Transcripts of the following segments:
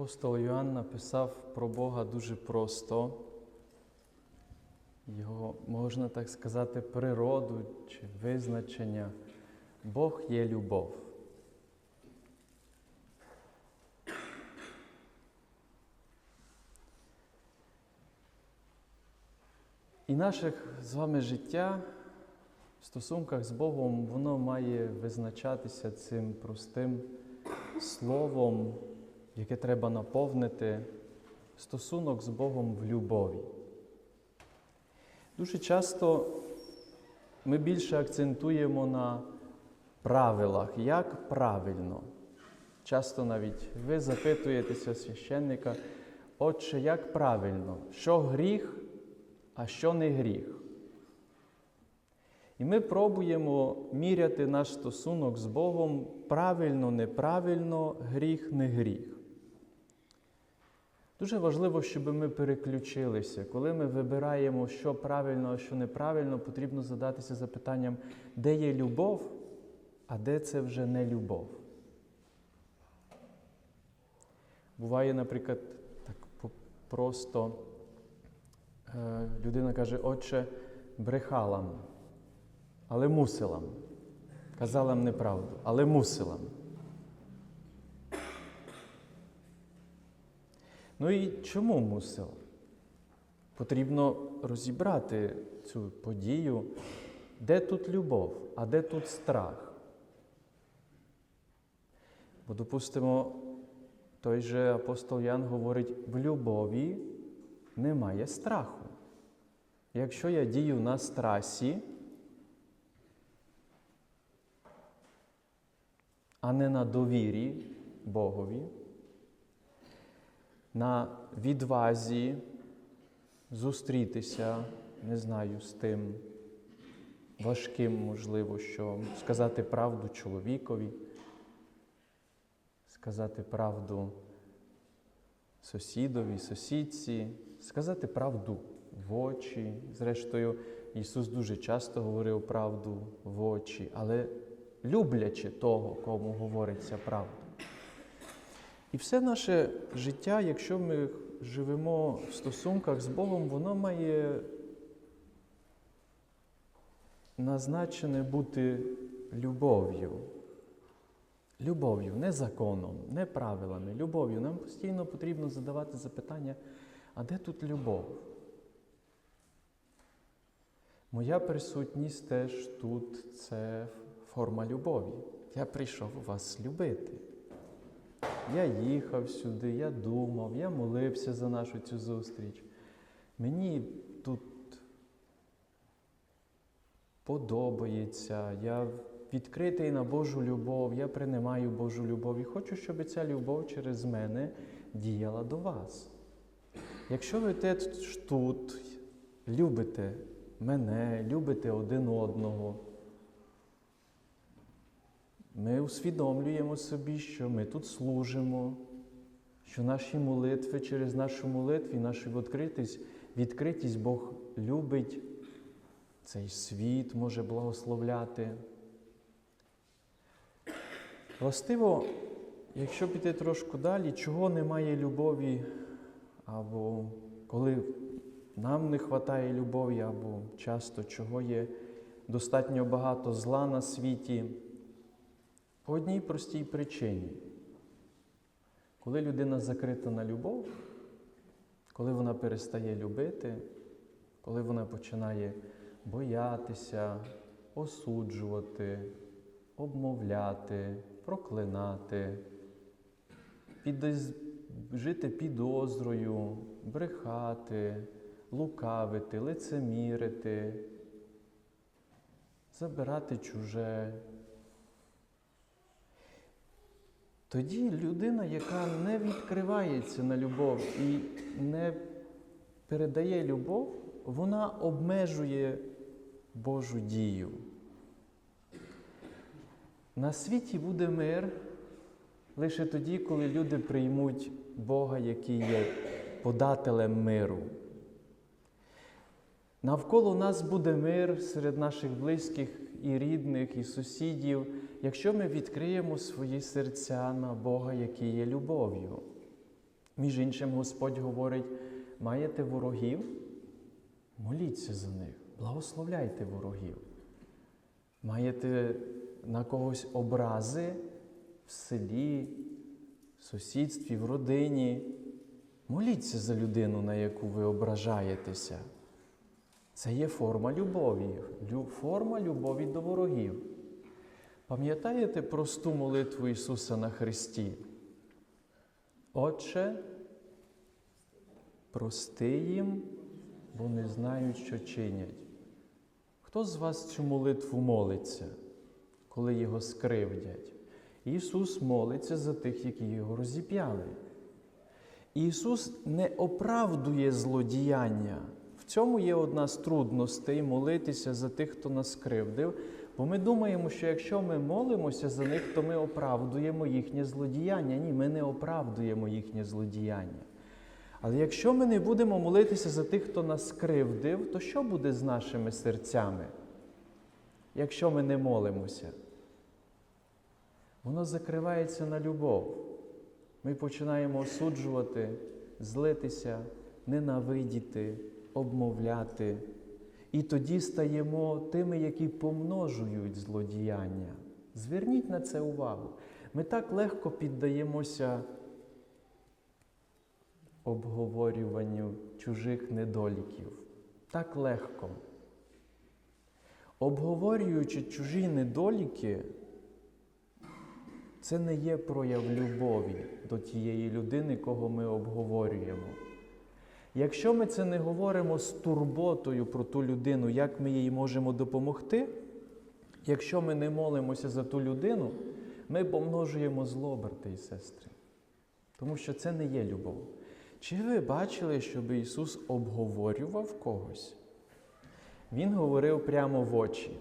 Апостол Йоанн написав про Бога дуже просто. Його, можна так сказати, природу чи визначення. Бог є любов. І наше з вами життя в стосунках з Богом, воно має визначатися цим простим словом, яке треба наповнити стосунок з Богом в любові. Дуже часто ми більше акцентуємо на правилах, як правильно. Часто навіть ви запитуєтеся священника, Отче, як правильно, що гріх, а що не гріх. І ми пробуємо міряти наш стосунок з Богом правильно, неправильно, гріх, не гріх. Дуже важливо, щоб ми переключилися. Коли ми вибираємо, що правильно, а що неправильно, потрібно задатися запитанням, де є любов, а де це вже не любов. Буває, наприклад, так просто е, людина каже, отче, брехала, але мусила. м. Казала неправду, але мусила. Ну і чому мусила? Потрібно розібрати цю подію, де тут любов, а де тут страх. Бо, допустимо, той же апостол Ян говорить, в любові немає страху. Якщо я дію на страсі, а не на довірі Богові, на відвазі зустрітися, не знаю, з тим важким, можливо, що сказати правду чоловікові, сказати правду сусідові, сусідці, сказати правду в очі. Зрештою, Ісус дуже часто говорив правду в очі, але люблячи того, кому говориться правда. І все наше життя, якщо ми живемо в стосунках з Богом, воно має назначене бути любов'ю. Любов'ю, не законом, не правилами, любов'ю. Нам постійно потрібно задавати запитання, а де тут любов? Моя присутність теж тут це форма любові. Я прийшов вас любити. Я їхав сюди, я думав, я молився за нашу цю зустріч. Мені тут подобається, я відкритий на Божу любов, я приймаю Божу любов і хочу, щоб ця любов через мене діяла до вас. Якщо ви теж тут любите мене, любите один одного, ми усвідомлюємо собі, що ми тут служимо, що наші молитви через нашу молитву, нашу відкритість, відкритість Бог любить цей світ, може благословляти. Властиво, якщо піти трошки далі, чого немає любові, або коли нам не вистачає любові, або часто чого є достатньо багато зла на світі. По одній простій причині. Коли людина закрита на любов, коли вона перестає любити, коли вона починає боятися, осуджувати, обмовляти, проклинати, підоз... жити підозрою, брехати, лукавити, лицемірити, забирати чуже. Тоді людина, яка не відкривається на любов і не передає любов, вона обмежує Божу дію. На світі буде мир лише тоді, коли люди приймуть Бога, який є подателем миру. Навколо нас буде мир серед наших близьких і рідних, і сусідів, якщо ми відкриємо свої серця на Бога, який є любов'ю. Між іншим, Господь говорить: маєте ворогів? Моліться за них, благословляйте ворогів. Маєте на когось образи в селі, в сусідстві, в родині. Моліться за людину, на яку ви ображаєтеся. Це є форма любові, лю- форма любові до ворогів. Пам'ятаєте просту молитву Ісуса на Христі? Отче, прости їм, бо не знають, що чинять. Хто з вас цю молитву молиться, коли його скривдять? Ісус молиться за тих, які його розіп'яли. Ісус не оправдує злодіяння. В цьому є одна з трудностей молитися за тих, хто нас скривдив, бо ми думаємо, що якщо ми молимося за них, то ми оправдуємо їхнє злодіяння. Ні, ми не оправдуємо їхнє злодіяння. Але якщо ми не будемо молитися за тих, хто нас скривдив, то що буде з нашими серцями, якщо ми не молимося? Воно закривається на любов. Ми починаємо осуджувати, злитися, ненавидіти, обмовляти. І тоді стаємо тими, які помножують злодіяння. Зверніть на це увагу. Ми так легко піддаємося обговорюванню чужих недоліків. Так легко. Обговорюючи чужі недоліки, це не є прояв любові до тієї людини, кого ми обговорюємо. Якщо ми це не говоримо з турботою про ту людину, як ми їй можемо допомогти, якщо ми не молимося за ту людину, ми помножуємо зло, брати і сестри. Тому що це не є любов. Чи ви бачили, щоб Ісус обговорював когось? Він говорив прямо в очі.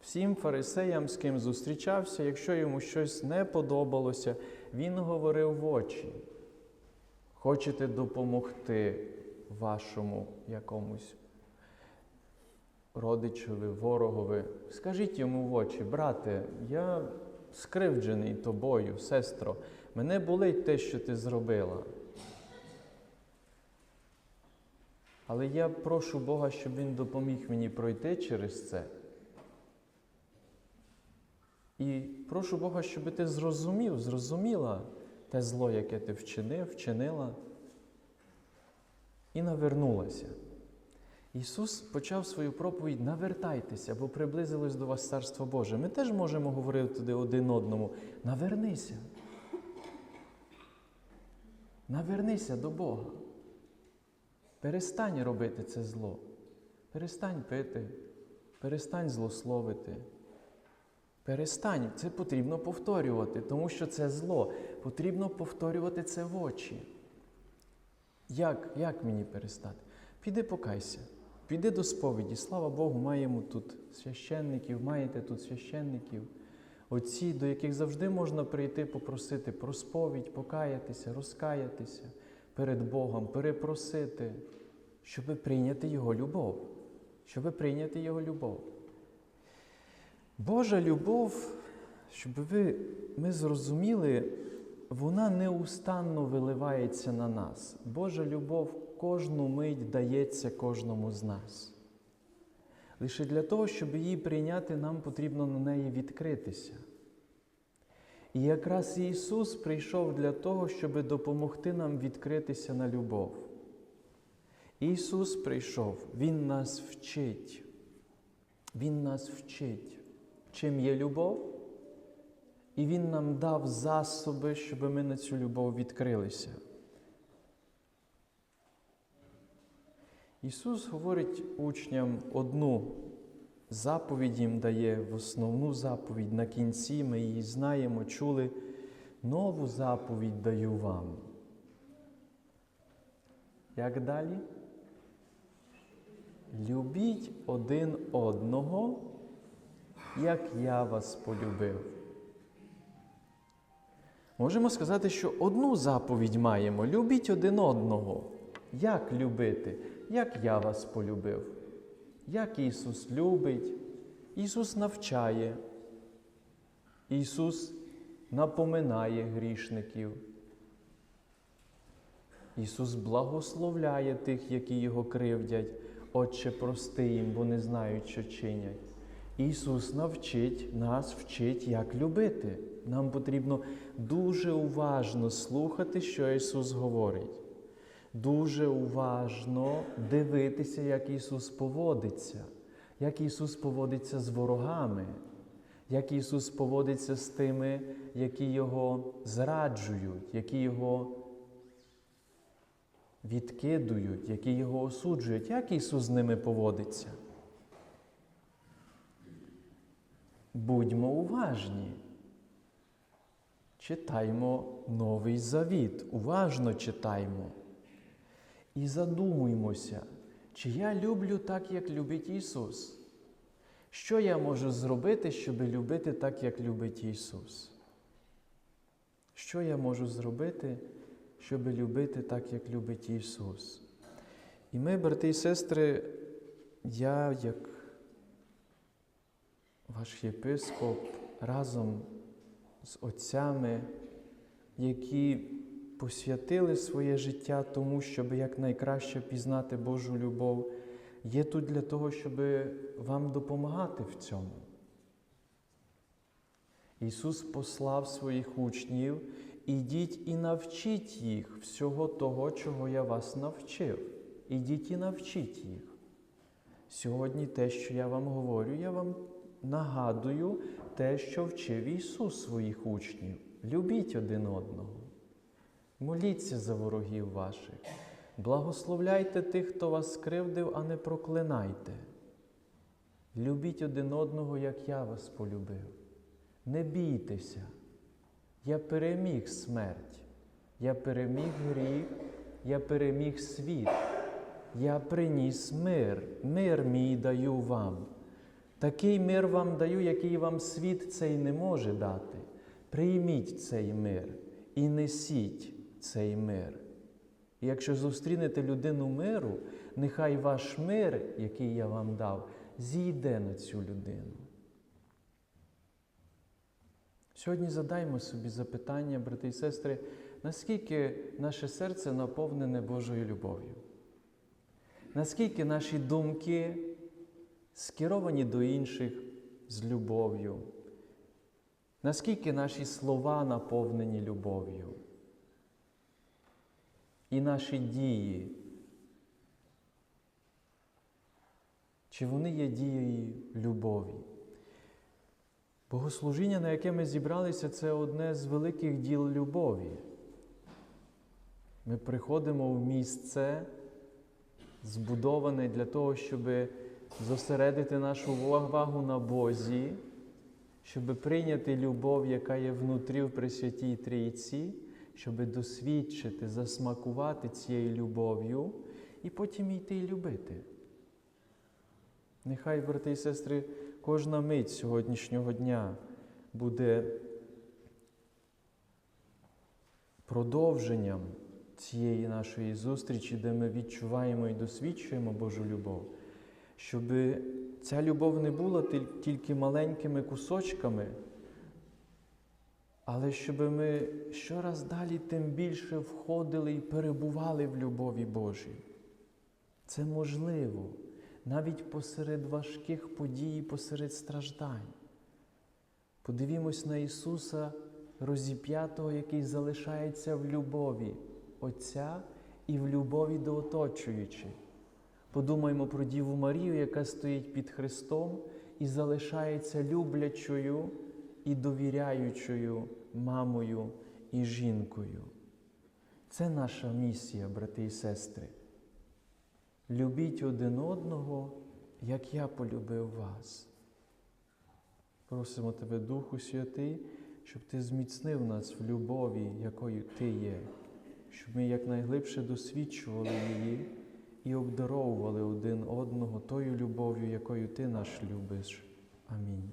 Всім фарисеям, з ким зустрічався, якщо йому щось не подобалося, він говорив в очі. Хочете допомогти вашому якомусь родичові, ворогові, скажіть йому в очі, брате, я скривджений тобою, сестро, мене болить те, що ти зробила. Але я прошу Бога, щоб Він допоміг мені пройти через це. І прошу Бога, щоб ти зрозумів, зрозуміла те зло, яке ти вчинив, вчинила, і навернулася. Ісус почав свою проповідь навертайтеся, бо приблизилось до вас Царство Боже. Ми теж можемо говорити туди один одному: навернися. Навернися до Бога. Перестань робити це зло. Перестань пити, перестань злословити. Перестань, це потрібно повторювати, тому що це зло. Потрібно повторювати це в очі. Як, як мені перестати? Піди покайся, піди до сповіді. Слава Богу, маємо тут священників, маєте тут священників, отці, до яких завжди можна прийти попросити про сповідь, покаятися, розкаятися перед Богом, перепросити, щоб прийняти Його любов. Щоб прийняти Його любов. Божа любов, щоб ви, ми зрозуміли, вона неустанно виливається на нас. Божа любов кожну мить дається кожному з нас. Лише для того, щоб її прийняти, нам потрібно на неї відкритися. І якраз Ісус прийшов для того, щоб допомогти нам відкритися на любов. Ісус прийшов, Він нас вчить. Він нас вчить чим є любов, і Він нам дав засоби, щоб ми на цю любов відкрилися. Ісус говорить учням одну заповідь їм дає, в основну заповідь на кінці, ми її знаємо, чули. Нову заповідь даю вам. Як далі? Любіть один одного як я вас полюбив. Можемо сказати, що одну заповідь маємо любіть один одного. Як любити? Як я вас полюбив? Як Ісус любить? Ісус навчає. Ісус напоминає грішників. Ісус благословляє тих, які Його кривдять. Отче, прости їм, бо не знають, що чинять. Ісус навчить нас вчить, як любити. Нам потрібно дуже уважно слухати, що Ісус говорить. Дуже уважно дивитися, як Ісус поводиться, як Ісус поводиться з ворогами, як Ісус поводиться з тими, які Його зраджують, які Його відкидують, які Його осуджують, як Ісус з ними поводиться. Будьмо уважні. Читаймо Новий Завіт, уважно читаймо. І задумуймося, чи я люблю так, як любить Ісус. Що я можу зробити, щоб любити так, як любить Ісус? Що я можу зробити, щоб любити так, як любить Ісус? І ми, брати і сестри, я, як ваш єпископ, разом з отцями, які посвятили своє життя тому, щоб якнайкраще пізнати Божу любов, є тут для того, щоб вам допомагати в цьому. Ісус послав своїх учнів, ідіть і навчіть їх всього того, чого я вас навчив. Ідіть і навчіть їх. Сьогодні те, що я вам говорю, я вам нагадую те, що вчив Ісус своїх учнів. Любіть один одного. Моліться за ворогів ваших. Благословляйте тих, хто вас скривдив, а не проклинайте. Любіть один одного, як я вас полюбив. Не бійтеся. Я переміг смерть, я переміг гріх, я переміг світ. Я приніс мир, мир мій даю вам. Такий мир вам даю, який вам світ цей не може дати. Прийміть цей мир і несіть цей мир. І якщо зустрінете людину миру, нехай ваш мир, який я вам дав, зійде на цю людину. Сьогодні задаймо собі запитання, брати і сестри, наскільки наше серце наповнене Божою любов'ю? Наскільки наші думки скеровані до інших з любов'ю? Наскільки наші слова наповнені любов'ю? І наші дії? Чи вони є дією любові? Богослужіння, на яке ми зібралися, це одне з великих діл любові. Ми приходимо в місце, збудоване для того, щоб зосередити нашу увагу на Бозі, щоб прийняти любов, яка є внутрі в Пресвятій Трійці, щоб досвідчити, засмакувати цією любов'ю і потім йти і любити. Нехай, брати і сестри, кожна мить сьогоднішнього дня буде продовженням цієї нашої зустрічі, де ми відчуваємо і досвідчуємо Божу любов, щоб ця любов не була тільки маленькими кусочками, але щоб ми щораз далі тим більше входили і перебували в любові Божій. Це можливо навіть посеред важких подій, посеред страждань. Подивімось на Ісуса розіп'ятого, який залишається в любові Отця і в любові до оточуючих. Подумаймо про Діву Марію, яка стоїть під Христом і залишається люблячою і довіряючою мамою і жінкою. Це наша місія, брати і сестри. Любіть один одного, як я полюбив вас. Просимо Тебе, Духу Святий, щоб Ти зміцнив нас в любові, якою Ти є, щоб ми якнайглибше досвідчували її і обдаровували один одного тою любов'ю, якою Ти нас любиш. Амінь.